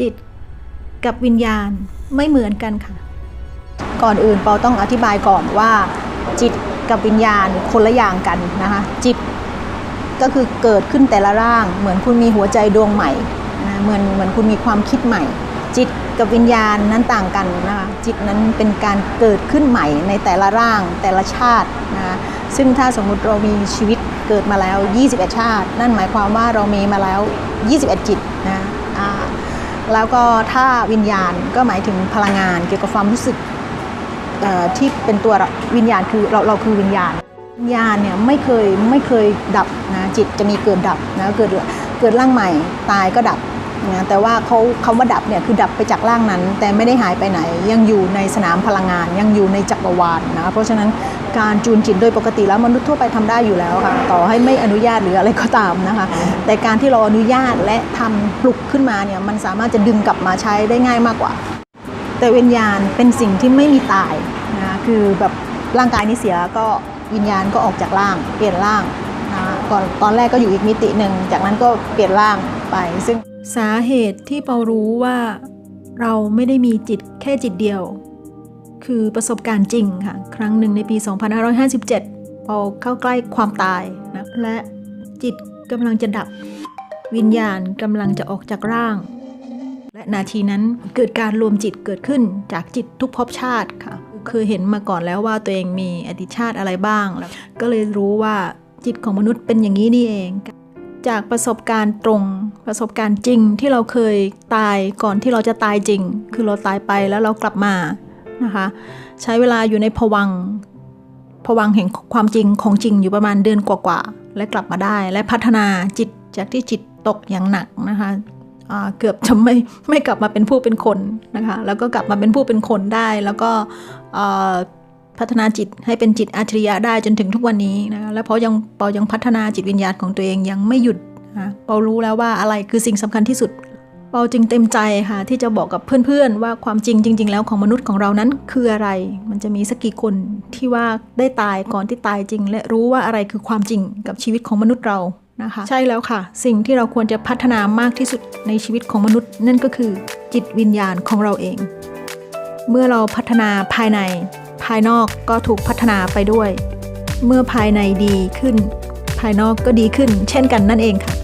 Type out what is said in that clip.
จิตกับวิญญาณไม่เหมือนกันค่ะ ก่อนอื่นเปาต้องอธิบายก่อนว่า จิตกับวิญญาณคนละอย่างกันนะคะจิตก็คือเกิดขึ้นแต่ละร่าง เหมือนคุณมีหัวใจดวงใหม่นะเหมือนเหมือนคุณมีความคิดใหม่ จิตกับวิญญาณนั้นต่างกันนะคะจิตนั้นเป็นการเกิดขึ้นใหม่ในแต่ละร่างแต่ละชาตินะะซึ่งถ้าสมมุติเรามีชีวิตเกิดมาแล้ว 21 ชาติ นั่นหมายความว่าเรามีมาแล้ว 21 จิตนะ แล้วก็ถ้าวิญญาณก็หมายถึงพลังงานเกี่ยวกับความรู้สึกที่เป็นตัววิญญาณคือเราเราคือวิญญาณวิญญาณเนี่ยไม่เคยไม่เคยดับนะจิตจะมีเกิดดับนะเกิดเกิดร่างใหม่ตายก็ดับ นะแต่ว่าเขาคำว่าดับเนี่ยคือดับไปจากร่างนั้น แต่ไม่ได้หายไปไหน ยังอยู่ในสนามพลังงาน ยังอยู่ในจักรวาลนะเพราะฉะนั้นการจูนจิตโดยปกติแล้วมนุษย์ทั่วไปทำได้อยู่แล้วค่ะต่อให้ไม่อนุญาตหรืออะไรก็ตามนะคะ แต่การที่เราอนุญาตและทำปลุกขึ้นมาเนี่ยมันสามารถจะดึงกลับมาใช้ได้ง่ายมากกว่า แต่วิญญาณเป็นสิ่งที่ไม่มีตายนะคือแบบร่างกายนี้เสียก็วิญญาณก็ออกจากร่าง เปลี่ยนร่างนะก่อนตอนแรกก็อยู่อีกมิติหนึ่งจากนั้นก็เปลี่ยนร่างไปซึ่ง สาเหตุที่เปารู้ว่าเราไม่ได้มีจิตแค่จิตเดียว คือประสบการณ์จริงค่ะ ครั้งหนึ่งในปี 2557 เปาเข้าใกล้ความตายนะและจิตกำลังจะดับ วิญญาณกำลังจะออกจากร่าง และนาทีนั้นเกิดการรวมจิตเกิดขึ้นจากจิตทุกภพชาติค่ะเคยเห็นมาก่อนแล้วว่าตัวเองมีอดีตชาติอะไรบ้างแล้วก็เลยรู้ว่าจิตของมนุษย์เป็นอย่างนี้นี่เอง จากประสบการณ์ตรง ประสบการณ์จริงที่เราเคยตายก่อนที่เราจะตายจริง คือเราตายไปแล้วเรากลับมานะคะ ใช้เวลาอยู่ในภวังค์ภวังแห่งความจริงของจริงอยู่ประมาณเดือนกว่าๆและกลับมาได้ และพัฒนาจิตจากที่จิตตกอย่างหนักนะคะเกือบจะไม่ไม่กลับมาเป็นผู้เป็นคนนะคะแล้วก็กลับมาเป็นผู้เป็นคนได้ แล้วก็พัฒนาจิตให้เป็นจิตอัจฉริยะได้จนถึงทุกวันนี้นะคะแล้วเพราะยังเปายังพัฒนาจิตวิญญาณของตัวเองยังไม่หยุด นะเปารู้แล้วว่าอะไรคือสิ่งสำคัญที่สุด เปาจึงเต็มใจค่ะที่จะบอกกับเพื่อนๆ ว่าความจริงจริง ๆ แล้วของมนุษย์ของเรานั้นคืออะไร มันจะมีสักกี่คนที่ว่าได้ตายก่อนที่ตายจริง และรู้ว่าอะไรคือความจริงกับชีวิตของมนุษย์เรานะคะ ใช่แล้วค่ะ สิ่งที่เราควรจะพัฒนามากที่สุดในชีวิตของมนุษย์ นั่นก็คือจิตวิญญาณของเราเอง เมื่อเราพัฒนาภายใน ภายนอกก็ถูกพัฒนาไปด้วย เมื่อภายในดีขึ้น ภายนอกก็ดีขึ้น เช่นกันนั่นเองค่ะ